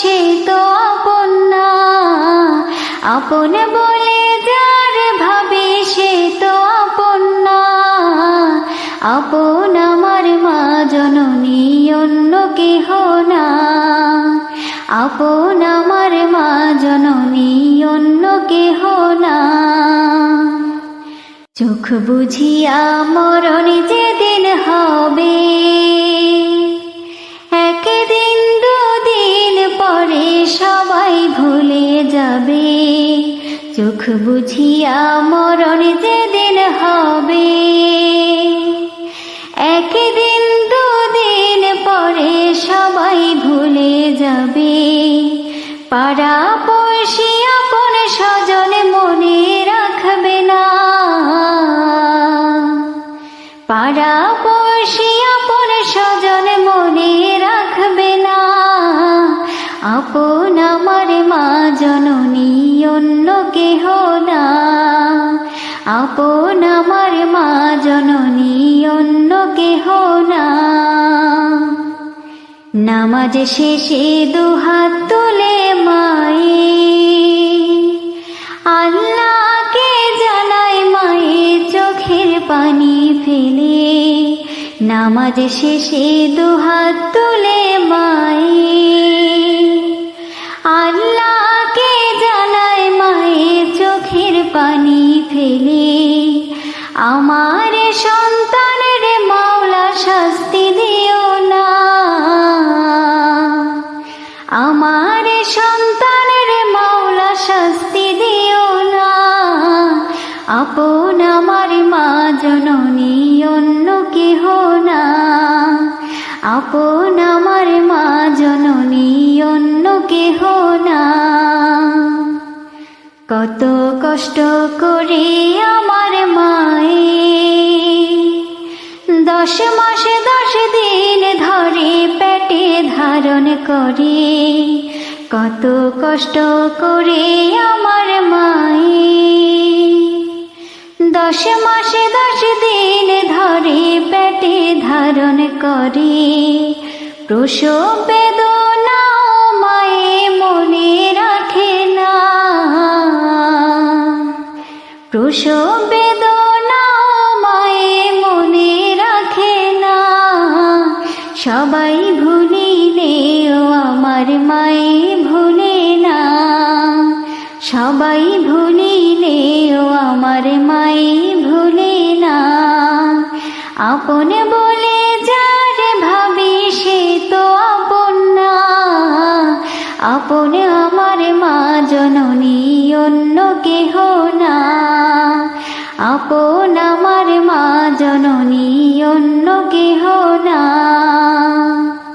সে তো আপন না আপন বলে যার ভাবে সে তো আপন না আপন আমার মা জননী অন্য কেহ না। আপন আমার মা জননী অন্য কেহ না। চোখ বুঝিয়া মরণ যেদিন হবে চোখ বুঝিয়া মরণ যেদিন হবে। একদিন দুদিন পরে সবাই ভুলে যাবে। পাড়া পড়শি আপন স্বজন মনে রাখবে না। পাড়া পড়শি আপন স্বজন মনে রাখবে না। আপন আমার মা জননী, অন্য কেহ না। আপন আমার মা জননী, অন্য কেহ না। নামাজ শেষে দুহাত তুলে মায়ে। আল্লাহকে জানাই মায়ে, চোখের পানি ফেলে। নামাজ শেষে দুহাত তুলে মায়ে। ফেলে আমার সন্তানের মাওলা শাস্তি দিও না। আমার সন্তানের মাওলা শাস্তি দিও না। আপন আমার মা জননী, অন্য কেহ না। আপন আমার মা জননী, অন্য কেহ না। কত কষ্ট করে আমার মায়ে। দশ মাসে দশ দিন ধরে পেটে ধারণ করে। কত কষ্ট করে আমার মায়ে। দশ মাসে দশ দিন ধরে পেটে ধারণ করে। প্রসব বেদনা প্রসব বেদনা মায়ে মনে রাখে না। সবাই ভুলিলেও আমার মায়ে ভুলে না। সবাই ভুলিলেও আমার মায়ে ভুলে না। আপন বলে যার ভাবি সে তো আপন না। আপন আপন আমার মা জননী অন্য কেহ না।